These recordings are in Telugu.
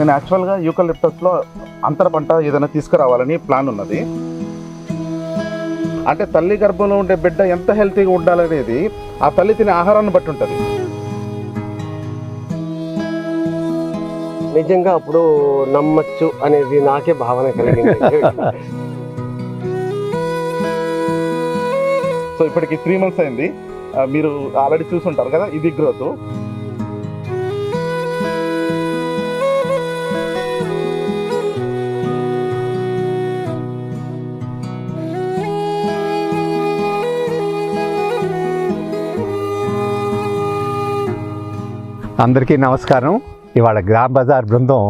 నేను యాక్చువల్గా యూకలిప్టస్లో అంతర పంట ఏదైనా తీసుకురావాలని ప్లాన్ ఉన్నది. అంటే తల్లి గర్భంలో ఉండే బిడ్డ ఎంత హెల్తీగా ఉండాలనేది ఆ తల్లి తినే ఆహారాన్ని బట్టి ఉంటుంది. నిజంగా అప్పుడు నమ్మచ్చు అనేది నాకే భావన కలిగింది. సో ఇప్పటికి త్రీ మంత్స్ అయింది. మీరు ఆల్రెడీ చూసుంటారు కదా ఇది గ్రోత్ అందరికీ నమస్కారం. ఇవాళ గ్రామ్ బజార్ బృందం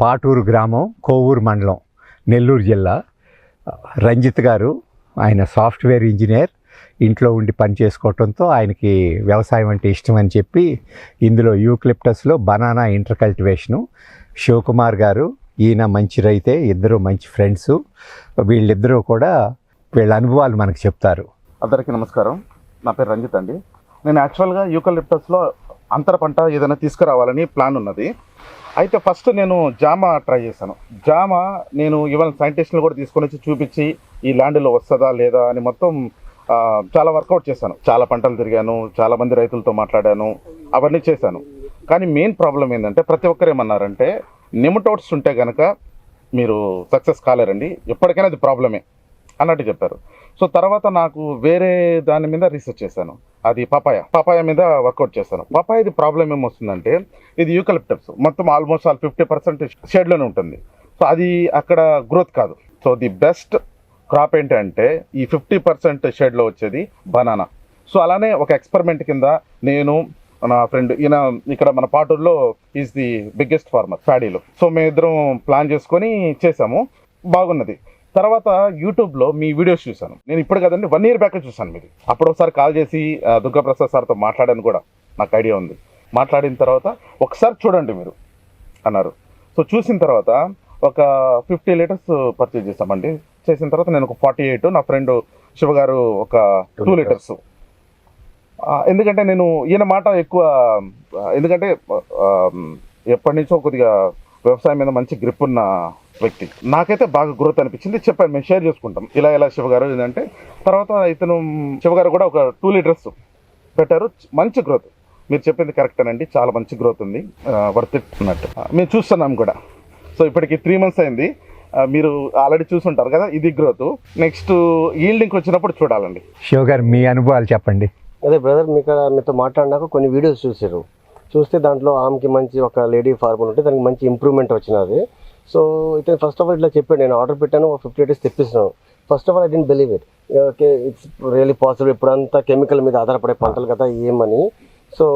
పాటూరు గ్రామం కోవూరు మండలం నెల్లూరు జిల్లా. రంజిత్ గారు ఆయన సాఫ్ట్వేర్ ఇంజనీర్ ఇంట్లో ఉండి పని చేసుకోవడంతో ఆయనకి వ్యవసాయం అంటే ఇష్టం అని చెప్పి ఇందులో యూక్లిప్టస్లో బనానా ఇంటర్ కల్టివేషను. శివకుమార్ గారు ఈయన మంచి రైతే ఇద్దరు మంచి ఫ్రెండ్స్. వీళ్ళిద్దరూ కూడా వీళ్ళ అనుభవాలు మనకు చెప్తారు. అందరికీ నమస్కారం. నా పేరు రంజిత్ అండి. నేను యాక్చువల్గా యూకలిప్టస్లో అంతర పంట ఏదైనా తీసుకురావాలని ప్లాన్ ఉన్నది. అయితే ఫస్ట్ నేను జామ ట్రై చేశాను. జామ నేను ఇవాళ సైంటిస్ట్ని కూడా తీసుకొని వచ్చి చూపించి ఈ ల్యాండ్లో వస్తుందా లేదా అని మొత్తం చాలా వర్కౌట్ చేశాను. చాలా పంటలు తిరిగాను చాలా మంది రైతులతో మాట్లాడాను అవన్నీ చేశాను. కానీ మెయిన్ ప్రాబ్లం ఏంటంటే ప్రతి ఒక్కరు ఏమన్నారంటే నిమటోడ్స్ ఉంటే కనుక మీరు సక్సెస్ కాలేరండి. ఎప్పటికైనా అది ప్రాబ్లమే అన్నట్టు చెప్పారు. సో తర్వాత నాకు వేరే దాని మీద రీసెర్చ్ చేశాను. అది పపాయ పపాయ మీద వర్కౌట్ చేశాను. పపాయది ప్రాబ్లం ఏమొస్తుందంటే ఇది యూకలిప్టప్స్ మొత్తం ఆల్మోస్ట్ ఆల్ ఫిఫ్టీ పర్సెంట్ షేడ్లోనే ఉంటుంది. సో అది అక్కడ గ్రోత్ కాదు. సో ది బెస్ట్ క్రాప్ ఏంటంటే ఈ ఫిఫ్టీ పర్సెంట్ షేడ్లో వచ్చేది బనానా సో అలానే ఒక ఎక్స్పెరిమెంట్ కింద నేను నా ఫ్రెండ్ ఈయన ఇక్కడ మన పాటూరులో ఈజ్ ది బిగ్గెస్ట్ ఫార్మర్ ఫ్యాడీలో సో మేమిద్దరం ప్లాన్ చేసుకొని చేసాము. బాగున్నది. తర్వాత యూట్యూబ్లో మీ వీడియోస్ చూశాను. నేను ఇప్పుడు కదండి వన్ ఇయర్ బ్యాక్ చూశాను మీది. అప్పుడు ఒకసారి కాల్ చేసి దుర్గాప్రసాద్ సార్తో మాట్లాడాను కూడా. నాకు ఐడియా ఉంది. మాట్లాడిన తర్వాత ఒకసారి చూడండి మీరు అన్నారు. సో చూసిన తర్వాత ఒక ఫిఫ్టీ లీటర్స్ పర్చేజ్ చేసామండి చేసిన తర్వాత నేను ఒక ఫార్టీ ఎయిట్ నా ఫ్రెండ్ శివ గారు ఒక టూ లీటర్స్ ఎందుకంటే నేను ఈయన మాట ఎక్కువ ఎందుకంటే ఎప్పటి నుంచో కొద్దిగా వ్యవసాయం మీద మంచి గ్రిప్ ఉన్న వ్యక్తి. నాకైతే బాగా గ్రోత్ అనిపించింది. చెప్పాను మేము షేర్ చేసుకుంటాం. ఇలా ఇలా శివ గారు ఏంటంటే తర్వాత ఇతను శివ గారు కూడా ఒక టూ లీటర్స్ పెట్టారు. మంచి గ్రోత్ మీరు చెప్పింది కరెక్టేనండి చాలా మంచి గ్రోత్ ఉంది. వర్త్ ఇట్ అన్నట్టు. మేము చూస్తున్నాం కూడా. సో ఇప్పటికి త్రీ మంత్స్ అయింది. మీరు ఆల్రెడీ చూసుంటారు కదా ఇది గ్రోత్ నెక్స్ట్ ఈల్డింగ్కి వచ్చినప్పుడు చూడాలండి. శివ గారు మీ అనుభవాలు చెప్పండి. అదే బ్రదర్ మీకు మీతో మాట్లాడినాక కొన్ని వీడియోస్ చూసారు చూస్తే దాంట్లో ఆమెకి మంచి ఒక లేడీ ఫార్మర్ ఉంటే దానికి మంచి ఇంప్రూవ్మెంట్ వచ్చినది. సో ఇతను ఫస్ట్ ఆఫ్ ఆల్ ఇట్లా చెప్పాడు నేను ఆర్డర్ పెట్టాను ఒక fifty days తెప్పిస్తున్నాను. First of all I didn't believe it okay it's really possible ఇప్పుడంతా కెమికల్ మీద ఆధారపడే పంటలు కదా ఏమని. సో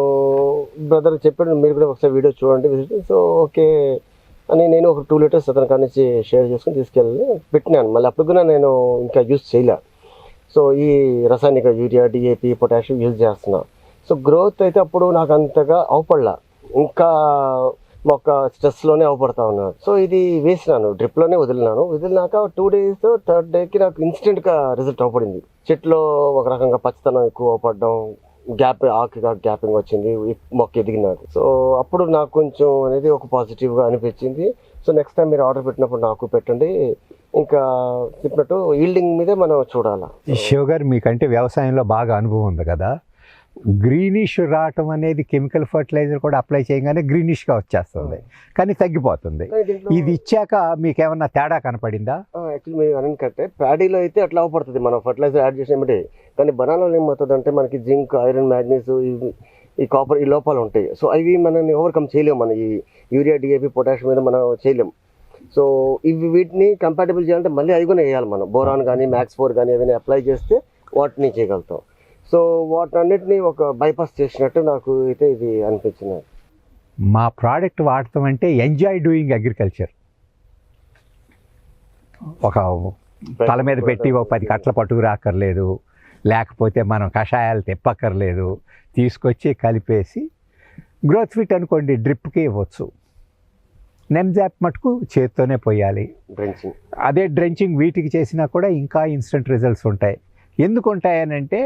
బ్రదర్ చెప్పాడు మీరు కూడా ఒకసారి వీడియో చూడండి విజిట్ సో ఓకే అని నేను ఒక టూ లీటర్స్ అతని కాడ నుంచి షేర్ చేసుకుని తీసుకెళ్ళి పెట్టినాను. మళ్ళీ అప్పుడు కూడా నేను ఇంకా యూస్ చేయలే. సో ఈ రసాయనిక యూరియా డిఏపి పొటాషియం యూజ్ చేస్తున్నా. సో గ్రోత్ అయితే అప్పుడు నాకు అంతగా అవపడలా. ఇంకా ఒక స్ట్రెస్లోనే అవపడతా ఉన్నాను సో ఇది వేసినాను డ్రిప్లోనే వదిలినాను. వదిలినాక టూ డేస్ థర్డ్ డేకి నాకు ఇన్స్టెంట్గా రిజల్ట్ అవపడింది. చెట్లో ఒక రకంగా పచ్చదనం ఎక్కువ అవపడడం గ్యాప్ ఆకుగా గ్యాపింగ్ వచ్చింది మొక్క ఎదిగినది సో అప్పుడు నాకు కొంచెం అనేది ఒక పాజిటివ్గా అనిపించింది. సో నెక్స్ట్ టైం మీరు ఆర్డర్ పెట్టినప్పుడు నాకు పెట్టండి. ఇంకా చెప్పినట్టు ఈల్డింగ్ మీదే మనం చూడాలా. ఈ శివ గారు మీకంటే వ్యవసాయంలో బాగా అనుభవం ఉంది కదా. గ్రీనిష్ రావటం అనేది కెమికల్ ఫర్టిలైజర్ కూడా అప్లై చేయగానే గ్రీనిష్గా వచ్చేస్తుంది. కానీ తగ్గిపోతుంది. ఇది ఇచ్చాక మీకు ఏమన్నా తేడా కనపడిందా? యాక్చువల్లీ మీరు అని కట్టే ప్యాడీలో అయితే అట్లా అవపడుతుంది. మనం ఫర్టిలైజర్ యాడ్ చేసినప్పుడే కానీ బనానాలో ఏమవుతుంది అంటే మనకి జింక్ ఐరన్ మ్యాగ్నీస్ ఈ కాపర్ ఈ లోపాలు ఉంటాయి. సో అవి మనం ఓవర్కమ్ చేయలేము. మన ఈ యూరియా డిఏపి పొటాషియం మీద మనం చేయలేం సో ఇవి వీటిని కంపాటబుల్ చేయాలంటే మళ్ళీ అవి కూడా వేయాలి మనం. బోరాన్ కానీ మ్యాక్స్ ఫోర్ కానీ ఏదైనా అప్లై చేస్తే వాటిని చేయగలుగుతాం. సో వాటినన్నిటిని ఒక బైపాస్ చేసినట్టు నాకు అయితే ఇది అనిపించింది. మా ప్రోడక్ట్ వాడటం అంటే ఎంజాయ్ డూయింగ్ అగ్రికల్చర్. ఒక తల మీద పెట్టి ఒక పది కట్ల పట్టుకు రాక్కర్లేదు లేకపోతే మనం కషాయాలు తెప్పక్కర్లేదు. తీసుకొచ్చి కలిపేసి గ్రోత్ ఫిట్ అనుకోండి డ్రిప్కి ఇవ్వచ్చు. నెమ్జాప్ మటుకు చేత్తోనే పోయాలి. డ్రెంచింగ్ అదే డ్రెంచింగ్ వీటికి చేసినా కూడా ఇంకా ఇన్స్టెంట్ రిజల్ట్స్ ఉంటాయి. ఎందుకు ఉంటాయనంటే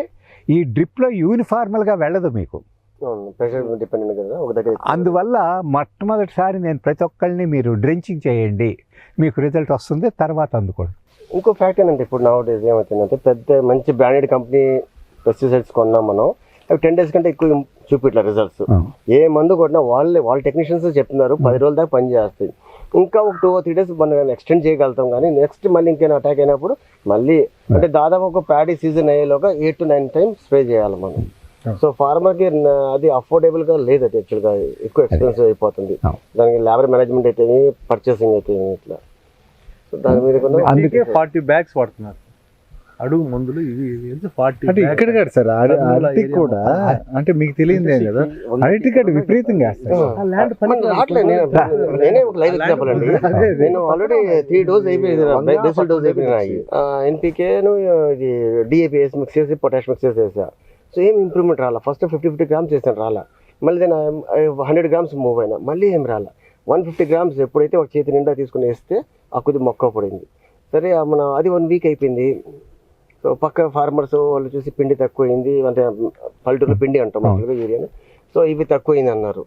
ఈ డ్రిప్లో యూనిఫార్మల్గా వెళ్ళదు మీకు. అందువల్ల మొట్టమొదటిసారి నేను ప్రతి ఒక్కరిని మీరు డ్రించింగ్ చేయండి మీకు రిజల్ట్ వస్తుంది తర్వాత అందుకోండి. ఇంకో ఫ్యాక్ట్ ఏంటంటే ఇప్పుడు నా డేస్ ఏమవుతుందంటే పెద్ద మంచి బ్రాండెడ్ కంపెనీ పెస్టిసైడ్స్ కొన్నాం మనం అవి టెన్ డేస్ కంటే ఎక్కువ చూపిట్ల రిజల్ట్స్ ఏ మందు కొట్టినా వాళ్ళే వాళ్ళ టెక్నీషియన్స్ చెప్తున్నారు పది రోజుల దాకా పని చేస్తాయి. ఇంకా ఒక టూ త్రీ డేస్ మనం ఎక్స్టెండ్ చేయగలుగుతాం కానీ నెక్స్ట్ మళ్ళీ ఇంకేమైనా అటాక్ అయినప్పుడు మళ్ళీ అంటే దాదాపు ఒక paddy season అయ్యేలోగా eight to nine times spray చేయాలి మనం. సో ఫార్మర్కి అది affordable గా లేదు అది యాక్చువల్గా ఎక్కువ ఎక్స్పెన్సివ్ అయిపోతుంది. అవును. దానికి లేబర్ మేనేజ్మెంట్ అయితే పర్చేసింగ్ అయితే ఇట్లా. సో దాని మీద అందుకే ఫార్టీ బ్యాగ్స్ వాడుతున్నారు. అడుగు మందులు ఇవి ఇవి ఫార్టీ అంటే ఇక్కడ కాదు సార్ అర- అరటి కూడా అంటే మీకు తెలియదే కదా అరటి కాడ విపరీతంగా నేను నేనే ఒక లైవ్ ఎగ్జాంపుల్ అండి నేను ఆల్రెడీ త్రీ డోస్ అయిపోయింది డోస్ అయిపోయినాయి ఎన్పికే ఇది డిఏపి వేసి మిక్స్ చేసి పొటాష్ మిక్స్ చేసి వేసా. సో ఏం ఇంప్రూవ్మెంట్ రాలా? ఫస్ట్ ఫిఫ్టీ ఫిఫ్టీ గ్రామ్స్ చేశాను రాలా. మళ్ళీ నేను హండ్రెడ్ గ్రామ్స్ మూవ్ అయినా. మళ్ళీ ఏం రాలా? వన్ ఫిఫ్టీ గ్రామ్స్ ఎప్పుడైతే ఒక చేతి నిండా తీసుకుని వేస్తే ఆ కొద్ది మొక్క పడింది. సరే మన అది వన్ వీక్ అయిపోయింది. సో పక్క ఫార్మర్స్ వాళ్ళు చూసి పిండి తక్కువైంది అంటే పల్లెటూరులో పిండి అంటాం మామూలుగా యూరియాని సో ఇవి తక్కువైంది అన్నారు.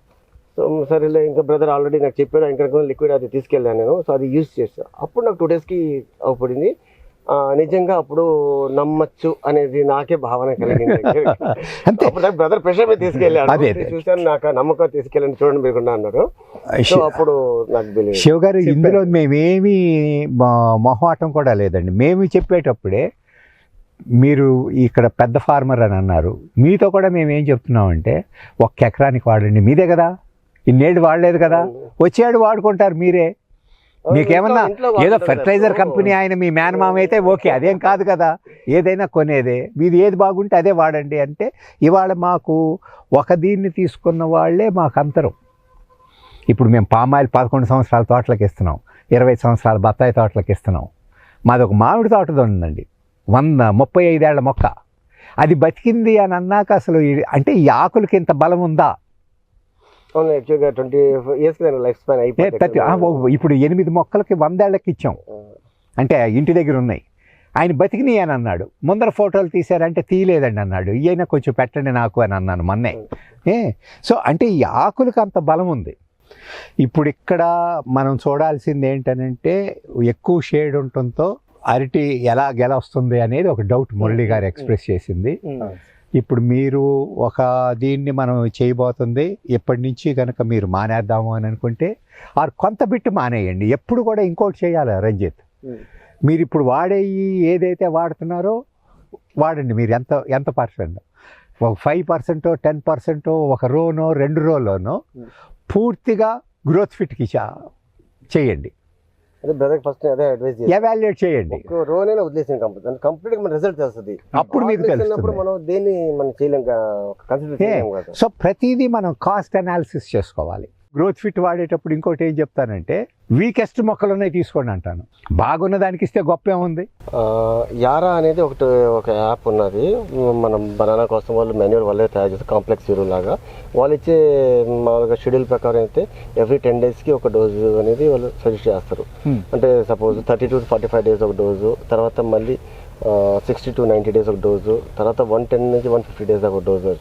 సో సరేలే ఇంకా బ్రదర్ ఆల్రెడీ నాకు చెప్పాడు ఇంకా లిక్విడ్ అది తీసుకెళ్ళాను నేను సో అది యూస్ చేసా అప్పుడు నాకు టూ డేస్కి అవపడింది. ఆ, నిజంగా అప్పుడు నమ్మచ్చు అనేది నాకే భావన కలిగింది. అప్పుడు నాకు బ్రదర్ ప్రెషర్ మీద తీసుకెళ్ళాడు. అదే, అదే. చూశాను నాకు ఆ నమ్మకం తీసుకెళ్ళండి చూడండి మీరు కూడా అన్నారు. సో అప్పుడు నాకు తెలియదు. శివ గారు ఇందులో మేమేమీ మొహమాటం కూడా లేదండి. మేము చెప్పేటప్పుడే మీరు ఇక్కడ పెద్ద ఫార్మర్ అని అన్నారు. మీతో కూడా మేము ఏం చెప్తున్నామంటే ఒక్క ఎకరానికి వాడండి. మీదే కదా? ఇన్నేళ్ళు వాడలేదు కదా? వచ్చేడు వాడుకుంటారు మీరే. మీకేమన్నా ఏదో ఫెర్టిలైజర్. కంపెనీ ఆయన మీ మేనమామ అయితే ఓకే అదేం కాదు కదా? ఏదైనా కొనేదే. మీది ఏది బాగుంటే అదే వాడండి అంటే ఇవాళ మాకు ఒక దీన్ని తీసుకున్న వాళ్ళే మాకు అంతరం. ఇప్పుడు మేము పామాయిల్ పదకొండు సంవత్సరాల తోటలకు ఇస్తున్నాం ఇరవై సంవత్సరాల బత్తాయి తోటలకు ఇస్తున్నాం. మాది ఒక మామిడి తోట ఉందండి. వంద ముప్పై ఐదేళ్ళ మొక్క. అది బతికింది అని అన్నాక అసలు అంటే ఈ ఆకులకి ఇంత బలం ఉందా? యాక్చువల్గా ట్వంటీ ఇయర్స్ లైఫ్ స్పాన్ ఇప్పుడు ఎనిమిది మొక్కలకి వందేళ్ళకి ఇచ్చాం. అంటే ఇంటి దగ్గర ఉన్నాయి. ఆయన బతికినాయి అని అన్నాడు. ముందర ఫోటోలు తీశారంటే తీయలేదండి అన్నాడు. ఈయన కొంచెం పెట్టండి నాకు అని అన్నాను మొన్నే. ఏ సో అంటే ఈ ఆకులకు అంత బలం ఉంది. ఇప్పుడు ఇక్కడ మనం చూడాల్సింది ఏంటనంటే ఎక్కువ షేడ్ ఉండటంతో అరటి ఎలా గెలొస్తుంది అనేది ఒక డౌట్ మురళి గారు ఎక్స్ప్రెస్ చేసింది. ఇప్పుడు మీరు ఒక దీన్ని మనం చేయబోతుంది ఎప్పటి నుంచి కనుక మీరు మానేద్దాము అని అనుకుంటే ఆ కొంత బిట్టు మానేయండి. ఎప్పుడు కూడా ఇంకోటి చేయాలి రంజిత్. మీరు ఇప్పుడు వాడే ఏదైతే వాడుతున్నారో వాడండి మీరు ఎంత ఎంత పర్సెంట్? ఒక ఫైవ్ పర్సెంటో టెన్ పర్సెంటో ఒక రోనో రెండు రోలోనో. పూర్తిగా గ్రోత్ ఫిట్కి చేయండి. బ్రదర్ ఫస్ట్ అదే అడ్వైస్ ఎవాల్యుయేట్ చేయండి. వదిలేసిన కంప్లీట్గా మన రిజల్ట్ తెలుస్తుంది. అప్పుడు మీకు మనం దేన్ని మనం చేయలేం కన్సిడర్ సో ప్రతిదీ మనం కాస్ట్ అనాలిసిస్ చేసుకోవాలి. గ్రోత్ ఫిట్ వాడేటప్పుడు ఇంకోటి ఏం చెప్తానంటే వీకెస్ట్ మొక్కలు ఉన్నాయి తీసుకోండి అంటాను. బాగున్న దానికి ఇస్తే గొప్ప ఏముంది యారా అనేది ఒకటి ఒక యాప్ ఉన్నది. మనం బనానా కోసం వాళ్ళు మాన్యువల్ వాళ్ళే తయారు చేస్తారు కాంప్లెక్స్ ఎరువు లాగా. వాళ్ళు ఇచ్చే మామూలుగా షెడ్యూల్ ప్రకారం అయితే ఎవ్రీ టెన్ డేస్కి ఒక డోసు అనేది వాళ్ళు సజెస్ట్ చేస్తారు. Hmm. అంటే suppose thirty to forty five days ఒక డోసు తర్వాత మళ్ళీ సిక్స్టీ టు నైంటీ డేస్ ఒక డోసు తర్వాత వన్ టెన్ నుంచి వన్ ఫిఫ్టీ డేస్ ఒక డోసు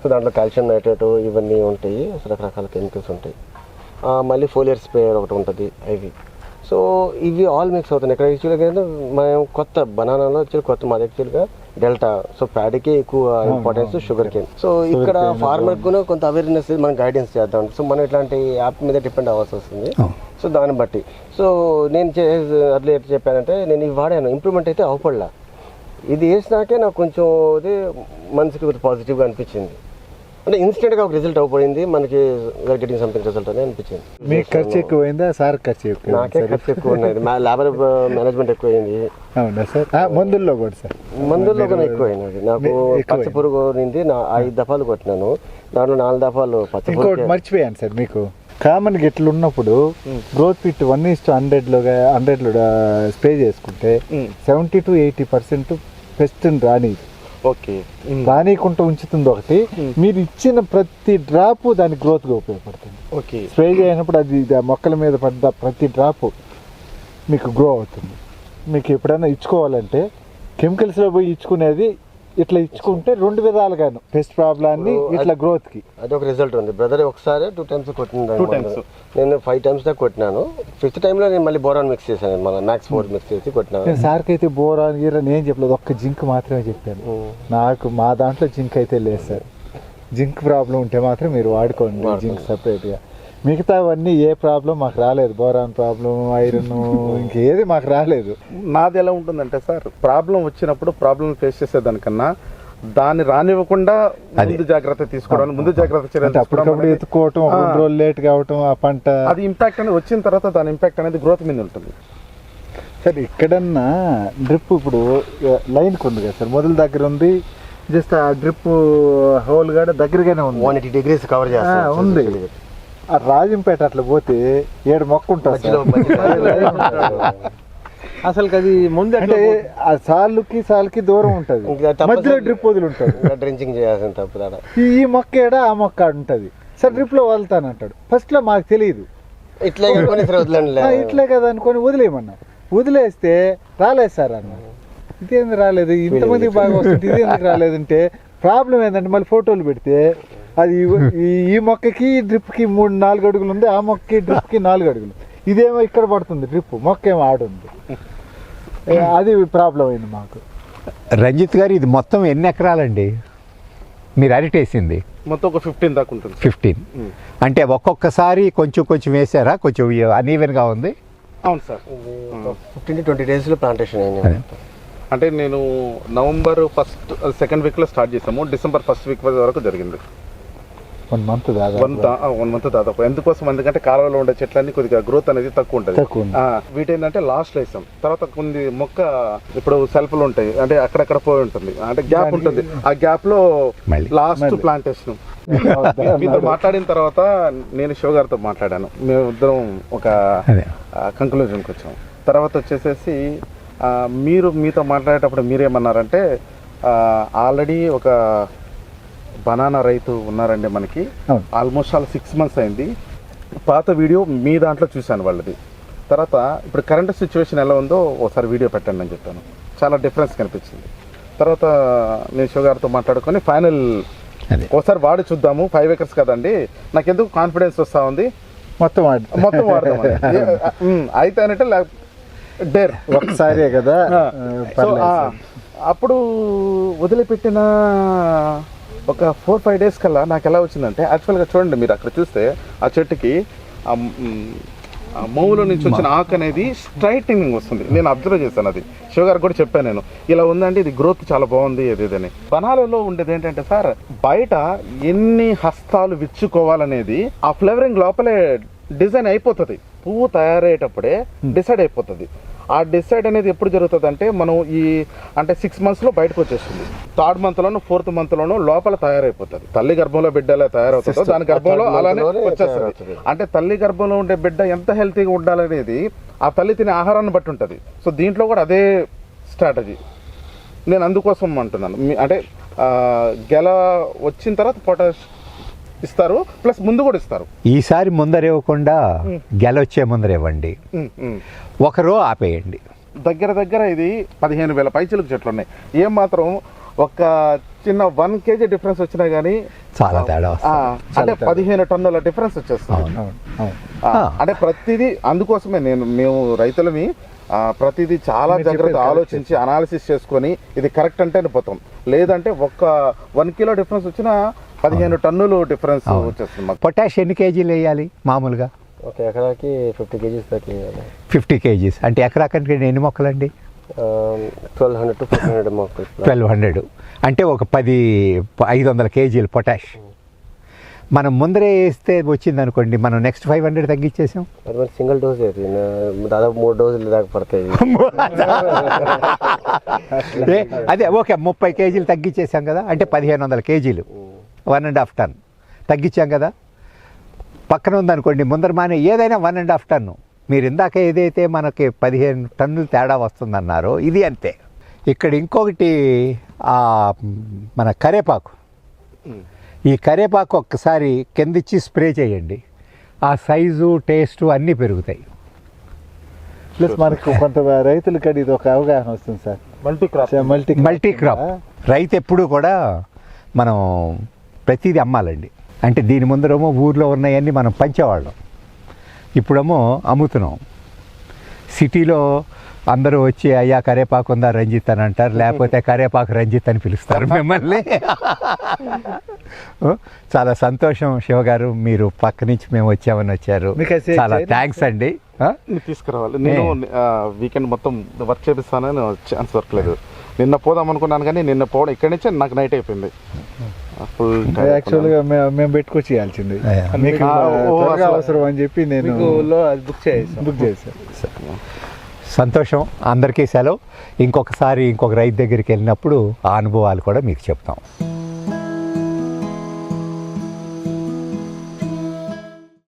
సో దాంట్లో కాల్షియం నైట్రేట్ ఇవన్నీ ఉంటాయి. రకరకాల కెమికల్స్ ఉంటాయి. మళ్ళీ ఫోలియర్ స్ప్రేయర్ ఒకటి ఉంటుంది అవి సో ఇవి ఆల్ మిక్స్ అవుతున్నాయి. ఇక్కడ యాక్చువల్గా ఏంటంటే మేము కొత్త బనానాలో యాక్చువల్ కొత్త మాది యాక్చువల్గా డెల్టా. సో ప్యాడీకే ఎక్కువ ఇంపార్టెన్స్ షుగర్ కేన్ సో ఇక్కడ ఫార్మర్ కూడా కొంత అవేర్నెస్ మనం గైడెన్స్ చేద్దాం. సో మనం ఇట్లాంటి యాప్ మీద డిపెండ్ అవ్వాల్సి వస్తుంది. సో దాన్ని బట్టి. సో నేను చే అట్లా ఎట్లా చెప్పానంటే నేను ఇవి వాడాను. ఇంప్రూవ్మెంట్ అయితే అవపడలా. ఇది వేసినాకే నాకు కొంచెం ఇది మనసుకి పాజిటివ్గా అనిపించింది. అంటే ఇన్స్టెంట్గా ఒక రిజల్ట్ అవపడింది మనకి గెటింగ్ సంథింగ్ రిజల్ట్ అని అనిపించింది. మీకు ఖర్చు ఎక్కువైందా? సార్ ఖర్చు ఎక్కువ నాకే ఖర్చు ఎక్కువ ఉన్నది మా లేబర్ మేనేజ్మెంట్ ఎక్కువైంది. అవునా సార్? మందుల్లో కూడా సార్. మందుల్లో కూడా ఎక్కువైనది. నాకు. పచ్చ పురుగు నింది నా ఐదు దఫాలు కొట్టినాను. దాంట్లో నాలుగు దఫాలు పచ్చ పురుగు మర్చిపోయాను సార్ మీకు. కామన్ గిట్లు ఉన్నప్పుడు growth fit one is to హండ్రెడ్లో హండ్రెడ్లో స్ప్రే చేసుకుంటే seventy to eighty percent pest రాని ఓకే. రానికుంటూ ఉంచుతుంది ఒకటి మీరు ఇచ్చిన ప్రతి డ్రాప్ దాని గ్రోత్గా ఉపయోగపడుతుంది. ఓకే. స్ప్రే చేయనప్పుడు అది మొక్కల మీద పడ్డ ప్రతి డ్రాప్ మీకు గ్రో అవుతుంది. మీకు ఎప్పుడైనా ఇచ్చుకోవాలంటే కెమికల్స్లో పోయి ఇచ్చుకునేది ఇట్లా ఇచ్చుకుంటే రెండు విధాలుగాను పెస్ట్ ప్రాబ్లాన్ని ఇట్లా గ్రోత్కి అది ఒక రిజల్ట్ ఉంది. బ్రదర్ ఒకసారి టూ టైమ్స్ times. నేను ఫైవ్ టైమ్స్ దాకా కొట్టినాను. ఫిఫ్త్ టైంలో నేను మళ్ళీ బోరాన్ మిక్స్ చేశాను. మన మ్యాక్స్ ఫోర్ మిక్స్ చేసి కొట్టినాను. నేను సార్కి అయితే బోర్ అని నేను చెప్పలేదు. ఒక్క జింక్ మాత్రమే చెప్పాను. నాకు మా దాంట్లో జింక్ అయితే లేదు సార్. జింక్ ప్రాబ్లం ఉంటే మాత్రం మీరు వాడుకోండి. జింక్ సపరేట్గా మిగతావన్నీ ఏ ప్రాబ్లం మాకు రాలేదు. బోరాన్ ప్రాబ్లం ఐరన్ ఇంకేది మాకు రాలేదు. నాది ఎలా ఉంటుందంటే సార్ ప్రాబ్లం వచ్చినప్పుడు ప్రాబ్లం ఫేస్ చేసేదానికన్నా దాన్ని రానివ్వకుండా ముందు జాగ్రత్త తీసుకోవడం ముందు జాగ్రత్త చర్యలు అంటే తీసుకోవడం అప్పటికప్పుడు ఎత్తుకోవటం రెండు రోజులు లేట్ కావటం ఆ పంట. అది ఇంపాక్ట్ అనేది వచ్చిన తర్వాత దాని ఇంపాక్ట్ అనేది గ్రోత్ మీద ఉంటుంది. సార్ ఇక్కడన్నా డ్రిప్ ఇప్పుడు లైన్కి ఉంది కదా సార్ మొదల దగ్గర ఉంది. జస్ట్ ఆ డ్రిప్ హోల్ కూడా దగ్గరగానే ఉంది. వన్ ఎయిటీ డిగ్రీస్ కవర్ ఆ, చేస్తాను ఉంది. ఆ రాజంపేట అట్లా పోతే ఏడు మొక్క ఉంటుంది. అసలు అది ముందు అంటే ఆ సాలుకి సాలుకి దూరం ఉంటది. మధ్యలో. డ్రిప్ వదిలి ఉంటుంది డ్రింకింగ్ చేయాల్సిన ఈ మొక్క ఏడ ఆ మొక్క ఆడ ఉంటది. సార్ డ్రిప్లో వదులుతానంటాడు ఫస్ట్లో మాకు తెలియదు. ఇట్లే ఇట్లే కదా అనుకొని వదిలేయమన్నా. వదిలేస్తే రాలేదు సార్ అన్న. ఇదేంది రాలేదు? ఇంతమంది బాగా వస్తుంది. ఇది ఎందుకు రాలేదంటే ప్రాబ్లం ఏంటంటే మళ్ళీ ఫోటోలు పెడితే అది ఈ- మొక్కకి డ్రిప్కి మూడు నాలుగు అడుగులు ఉంది ఆ మొక్కకి డ్రిప్కి నాలుగు అడుగులు. ఇదేమో ఇక్కడ పడుతుంది డ్రిప్ మొక్క ఏమో ఆడుంది అది ప్రాబ్లం అయింది మాకు. రంజిత్ గారు ఇది మొత్తం ఎన్ని ఎకరాలండి? మీరు అరిటేసింది మొత్తం ఒక ఫిఫ్టీన్ దాకా ఉంటుంది ఫిఫ్టీన్ అంటే ఒక్కొక్కసారి కొంచెం కొంచెం వేసారా? కొంచెం అనీవెన్గా ఉంది? అవును సార్. ఫిఫ్టీన్ టు ట్వంటీ డేస్లో ప్లాంటేషన్ అయింది. అంటే నేను నవంబర్ ఫస్ట్ సెకండ్ వీక్లో స్టార్ట్ చేసాము. డిసెంబర్ ఫస్ట్ వీక్ వరకు జరిగింది. వన్ మంత్ వన్ దాదాపు వన్ మంత్ దాదాపు ఎందుకోసం? ఎందుకంటే కాలువలో ఉండే చెట్లన్నీ కొద్దిగా గ్రోత్ అనేది తక్కువ ఉంటుంది. వీటి ఏంటంటే లాస్ట్ వేసాం తర్వాత కొన్ని మొక్క ఇప్పుడు సెల్ఫ్లు ఉంటాయి. అంటే అక్కడక్కడ పోయి ఉంటుంది. అంటే గ్యాప్ ఉంటుంది. ఆ గ్యాప్లో. లాస్ట్. ప్లాంటేషన్ మీతో మాట్లాడిన తర్వాత నేను శివ గారితో మాట్లాడాను. మేమిద్దరం ఒక కంక్లూజన్కి వచ్చాం. తర్వాత వచ్చేసేసి ఆ, మీరు మీతో మాట్లాడేటప్పుడు మీరేమన్నారంటే ఆల్రెడీ ఒక బనానా రైతు ఉన్నారండి మనకి. ఆల్మోస్ట్ ఆల్ సిక్స్ మంత్స్ అయింది. పాత వీడియో మీ దాంట్లో చూశాను వాళ్ళది. తర్వాత ఇప్పుడు కరెంట్ సిచ్యువేషన్ ఎలా ఉందో ఒకసారి వీడియో పెట్టండి అని చెప్పాను. చాలా డిఫరెన్స్ కనిపించింది. తర్వాత నేను శివ గారితో మాట్లాడుకొని ఫైనల్ ఒకసారి వాడి చూద్దాము. ఫైవ్ ఎకర్స్ కదండి. నాకు ఎందుకు కాన్ఫిడెన్స్ వస్తూ ఉంది? మొత్తం మొత్తం ఉమ్, అయితే అంటే డేర్. ఒకసారే కదా. అప్పుడు వదిలిపెట్టిన ఒక ఫోర్ ఫైవ్ డేస్ కల్లా నాకు ఎలా వచ్చిందంటే యాక్చువల్గా చూడండి మీరు అక్కడ చూస్తే ఆ చెట్టుకి మౌలో నుంచి వచ్చిన ఆకు అనేది స్ట్రైటింగ్ వస్తుంది. నేను అబ్జర్వ్ చేశాను అది. శివ గారికి కూడా చెప్పాను నేను. ఇలా ఉందండి ఇది గ్రోత్ చాలా బాగుంది ఇది ఇదని బనాలలో ఉండేది ఏంటంటే సార్ బయట ఎన్ని హస్తాలు విచ్చుకోవాలనేది ఆ ఫ్లేవరింగ్ లోపలే డిజైన్ అయిపోతుంది. పువ్వు తయారయ్యేటప్పుడే డిసైడ్ అయిపోతుంది. ఆ డిసైడ్ అనేది ఎప్పుడు జరుగుతుంది అంటే మనం ఈ అంటే సిక్స్ మంత్స్లో బయటకు వచ్చేస్తుంది. థర్డ్ మంత్ లోను ఫోర్త్ మంత్ లోను లోపల తయారైపోతుంది. తల్లి గర్భంలో బిడ్డ ఎలా తయారవుతుందో దాని గర్భంలో అలానే లోనే వచ్చేస్తుంది. అంటే తల్లి గర్భంలో ఉండే బిడ్డ ఎంత హెల్తీగా ఉండాలనేది ఆ తల్లి తినే ఆహారాన్ని బట్టి ఉంటుంది. సో దీంట్లో కూడా అదే స్ట్రాటజీ నేను అందుకోసం అంటున్నాను. అంటే గెల వచ్చిన తర్వాత పొటాష్ ఇస్తారు ప్లస్ ముందు కూడా ఇస్తారు. ఈసారి ముందర ఇవ్వకుండా గెలొచ్చే ముందర ఇవ్వండి. ఒకరో ఆపేయండి. దగ్గర దగ్గర ఇది పదిహేను వేల పైచిలకు చెట్లు ఉన్నాయి. ఏం మాత్రం ఒక చిన్న వన్ కేజీ డిఫరెన్స్ వచ్చినా కానీ చాలా తేడా వస్తుంది. అంటే పదిహేను టన్నుల డిఫరెన్స్ వచ్చేస్తుంది. అంటే ప్రతిదీ అందుకోసమే నేను మేము రైతులమి ప్రతిదీ చాలా జాగ్రత్త ఆలోచించి అనాలిసిస్ చేసుకొని ఇది కరెక్ట్ అంటే పోతాం. లేదంటే ఒక్క వన్ కిలో డిఫరెన్స్ వచ్చినా పదిహేను టన్నులు డిఫరెన్స్. వచ్చేస్తుంది పొటాష్ ఎన్ని కేజీలు వేయాలి మామూలుగా? ఒక ఎకరాకి ఫిఫ్టీ కేజీస్ దాకా ఫిఫ్టీ కేజీస్. అంటే ఎకరా కంటే ఎన్ని మొక్కలండి? Twelve hundred to four hundred మొక్కలు. ట్వెల్వ్ హండ్రెడ్ అంటే ఒక పది ఐదు వందల కేజీలు పొటాష్ మనం ముందరే వేస్తే వచ్చింది అనుకోండి మనం నెక్స్ట్ ఫైవ్ హండ్రెడ్ తగ్గించేసాం? మరి సింగిల్ డోస్ దాదాపు మూడు డోసులు దాకా పడతాయి. అదే ఓకే ముప్పై కేజీలు తగ్గించేసాం కదా అంటే పదిహేను వందల కేజీలు. One and half ton. తగ్గించాం కదా. పక్కన ఉందనుకోండి ముందర మానే ఏదైనా వన్ అండ్ హాఫ్ టన్ను. మీరు ఇందాక ఏదైతే మనకి పదిహేను టన్నులు తేడా వస్తుందన్నారో ఇది అంతే. ఇక్కడ ఇంకొకటి ఆ, మన కరేపాకు. ఈ కరేపాకు ఒక్కసారి కిందిచ్చి స్ప్రే చేయండి. ఆ సైజు టేస్టు అన్నీ పెరుగుతాయి. ప్లస్ మనకు కొంత రైతులకి ఇది ఒక అవగాహన వస్తుంది sir. Multi crop multi multi crop రైతు ఎప్పుడూ కూడా మనం ప్రతిదీ అమ్మాలండి. అంటే దీని ముందరేమో ఊర్లో ఉన్నాయన్నీ మనం పంచేవాళ్ళం. ఇప్పుడేమో అమ్ముతున్నాం. సిటీలో అందరూ వచ్చి అయ్యా కరేపాకు ఉందా రంజిత్ అని అంటారు. లేకపోతే కరేపాకు రంజిత్ అని పిలుస్తారు మిమ్మల్ని. చాలా సంతోషం శివగారు. మీరు పక్క నుంచి మేము వచ్చామని వచ్చారు. చాలా? థ్యాంక్స్ అండి. తీసుకురావాలి. నేను వీకెండ్ మొత్తం వర్క్ చేపిస్తానని ఛాన్స్ దొరకలేదు. నిన్న పోదాం అనుకున్నాను కానీ నిన్న పోవడం ఇక్కడి నుంచే నాకు నైట్ అయిపోయింది. ఫుల్ యాక్చువల్గా మేము పెట్టుకొచ్చి ఇవ్వాల్సింది. మీకు అవసరం అని చెప్పి నేను మీకు లో అది బుక్ చేసాం బుక్ చేశాను సంతోషం. అందరికీ సెలవు. ఇంకొకసారి ఇంకొక రైతు దగ్గరికి వెళ్ళినప్పుడు ఆ అనుభవాలు కూడా మీకు చెప్తాం.